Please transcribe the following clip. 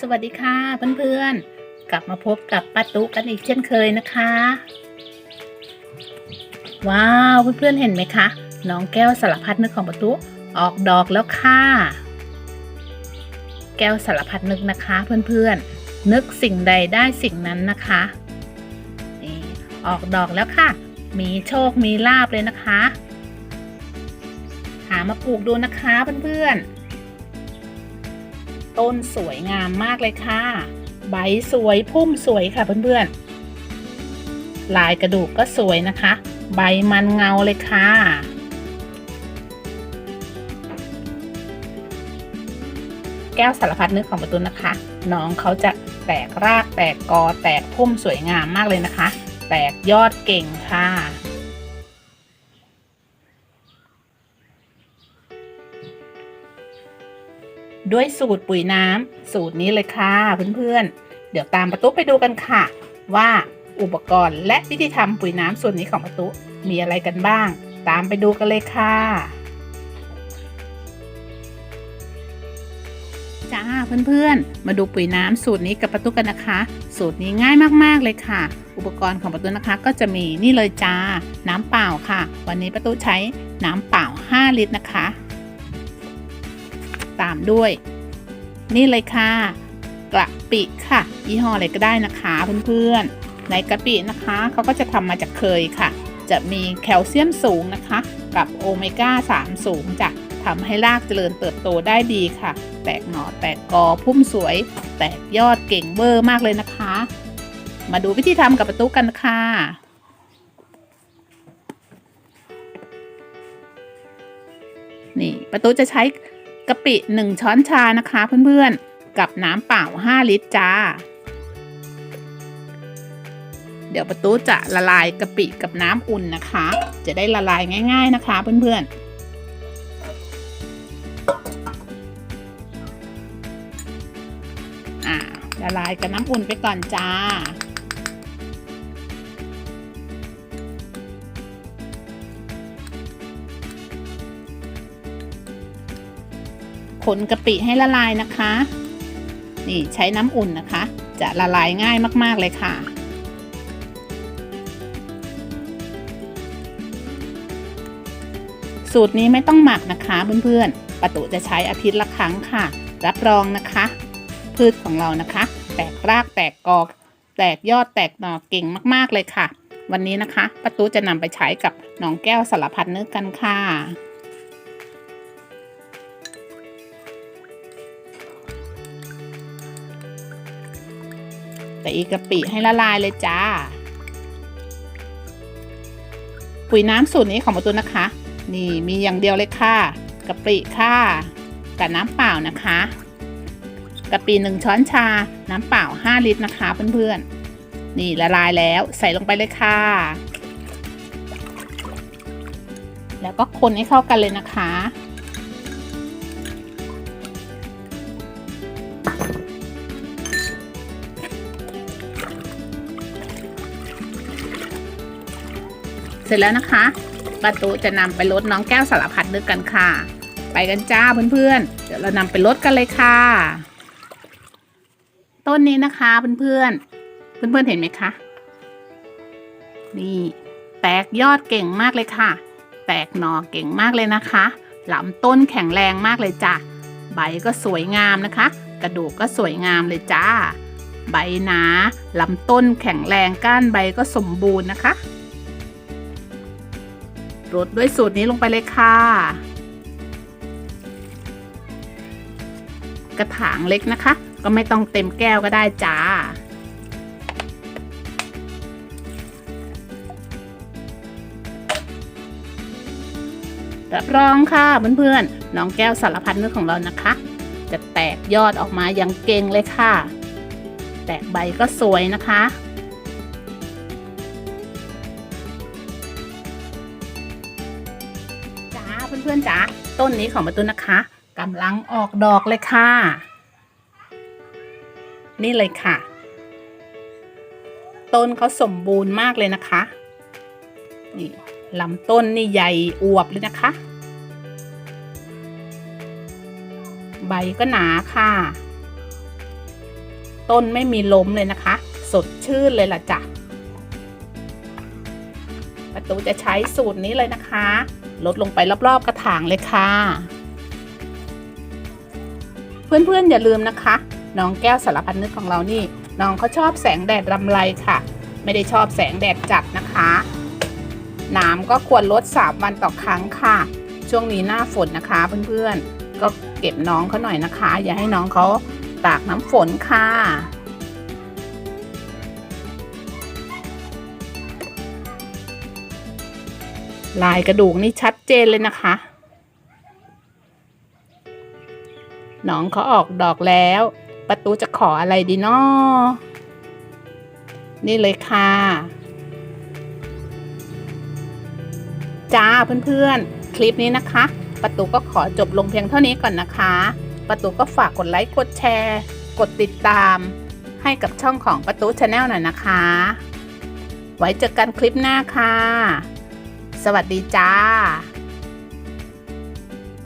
สวัสดีค่ะเพื่อนๆ กลับมาพบกับป้าตุ๊กันอีกเช่นเคยนะคะ ว้าวเพื่อนๆเห็นไหมคะน้องแก้วสารพัดนึกของป้าตุ๊ออกดอกแล้วค่ะ แก้วสารพัดนึกนะคะเพื่อนๆ นึกสิ่งใดได้สิ่งนั้นนะคะนี่ออกดอกแล้วค่ะ มีโชคมีลาบเลยนะคะ หามาปลูกดูนะคะเพื่อนๆ ต้นสวยงามมากเลยค่ะ ใบสวยพุ่มสวยค่ะเพื่อนๆ ลายกระดูกก็สวยนะคะ ใบมันเงาเลยค่ะแก้วสารพัดนึกของประตูนะคะ น้องเขาจะแตกรากแตกกอแตกพุ่มสวยงามมากเลยนะคะ แตกยอดเก่งค่ะ ด้วยสูตรปุ๋ยน้ำสูตรนี้เลยค่ะเพื่อนๆ เดี๋ยวตามประตูไปดูกันค่ะ ว่าอุปกรณ์และวิธีทำปุ๋ยน้ำส่วนนี้ของประตูมีอะไรกันบ้าง ตามไปดูกันเลยค่ะ จ้าเพื่อนๆ มาดูปุ๋ยน้ำสูตรนี้กับประตูกันนะคะ สูตรนี้ง่ายมากๆเลยค่ะ อุปกรณ์ของประตูนะคะ ก็จะมีนี่เลยจ้า น้ำเปล่าค่ะ วันนี้ประตูใช้น้ำเปล่า 5 ลิตรนะคะ ตามด้วย นี่เลยค่ะ กระปิค่ะ ยี่ห้ออะไรก็ได้นะคะเพื่อนๆ ในกระปินะคะเขาก็จะทำมาจากเคยค่ะ จะมีแคลเซียมสูงนะคะ กับโอเมก้า 3 สูงจะทำให้รากเจริญเติบโตได้ดีค่ะ แตกหน่อแตกกอพุ่มสวย แตกยอดเก่งเบอร์มากเลยนะคะ มาดูวิธีทำกับประตูกันค่ะนี่ประตูจะใช้ กะปิ 1 ช้อนชานะคะเพื่อนๆ กับน้ำเปล่า 5 ลิตรจ้า เดี๋ยวประตูจะละลายกะปิกับน้ำอุ่นนะคะ จะได้ละลายง่าย ๆนะคะเพื่อนๆอ่าละลายกับน้ำอุ่นไปก่อนจ้า คนกะปิให้ละลายนะคะ นี่ใช้น้ำอุ่นนะคะ จะละลายง่ายมากๆเลยค่ะ สูตรนี้ไม่ต้องหมักนะคะเพื่อนๆประตูจะใช้อาทิตย์ละครั้งค่ะ รับรองนะคะ พืชของเรานะคะ แตกรากแตกกอแตกยอดแตกหน่อเก่งมากๆเลยค่ะ วันนี้นะคะประตูจะนำไปใช้กับน้องแก้วสารพัดนึกกันค่ะ ต่อีกะปิให้ละลายเลยจ้า ปุ๋ยน้ำสูตรนี้ของประตูนะคะ นี่มีอย่างเดียวเลยค่ะกะปิค่ะกับน้ำเปล่านะคะกะปิหนึ่งช้อนชา น้ำเปล่า 5 ลิตรนะคะเพื่อนๆ นี่ละลายแล้วใส่ลงไปเลยค่ะ แล้วก็คนให้เข้ากันเลยนะคะ เสร็จแล้วนะคะประตูจะนำไปลดน้องแก้วสารพัดนึกกันค่ะ ไปกันจ้าเพื่อนๆ เดี๋ยวเรานำไปลดกันเลยค่ะ ต้นนี้นะคะเพื่อนๆ เพื่อนๆเห็นไหมคะ นี่ แตกยอดเก่งมากเลยค่ะ แตกหน่อเก่งมากเลยนะคะลำต้นแข็งแรงมากเลยจ้ะ ใบก็สวยงามนะคะ กระดูกก็สวยงามเลยจ้า ใบหนาลำต้นแข็งแรงก้านใบก็สมบูรณ์นะคะ รดด้วยสูตรนี้ลงไปเลยค่ะ กระถางเล็กนะคะ ก็ไม่ต้องเต็มแก้วก็ได้จ้า รับรองค่ะเพื่อนๆน้องแก้วสารพัดนึกของเรานะคะ จะแตกยอดออกมาอย่างเก่งเลยค่ะ แตกใบก็สวยนะคะ เพื่อนๆจ้าต้นนี้ของประตูนะคะกำลังออกดอกเลยค่ะ นี่เลยค่ะ ต้นเขาสมบูรณ์มากเลยนะคะนี่ลำต้นนี่ใหญ่อวบเลยนะคะ ใบก็หนาค่ะ ต้นไม่มีล้มเลยนะคะ สดชื่นเลยล่ะจ้ะประตูจะใช้สูตรนี้เลยนะคะ ลดลงไปรอบๆกระถางเลยค่ะ เพื่อนๆอย่าลืมนะคะ น้องแก้วสารพันนึกของเรานี่ น้องเขาชอบแสงแดดรำไรค่ะ ไม่ได้ชอบแสงแดดจัดนะคะน้ำก็ควรลด 3 วันต่อครั้งค่ะ ช่วงนี้หน้าฝนนะคะเพื่อนๆ ก็เก็บน้องเขาหน่อยนะคะ อย่าให้น้องเขาตากน้ำฝนค่ะ ลายกระดูกนี่ชัดเจนเลยนะคะน้องเขาออกดอกแล้ว ประตูจะขออะไรดีนาะนี่เลยค่ะ จ้าเพื่อนๆ คลิปนี้นะคะ ประตูก็ขอจบลงเพียงเท่านี้ก่อนนะคะ ประตูก็ฝากกดไลค์ กดแชร์ กดติดตาม ให้กับช่องของประตูชาแนลหน่อยนะคะ ไว้เจอกันคลิปหน้าค่ะ สวัสดีจ้า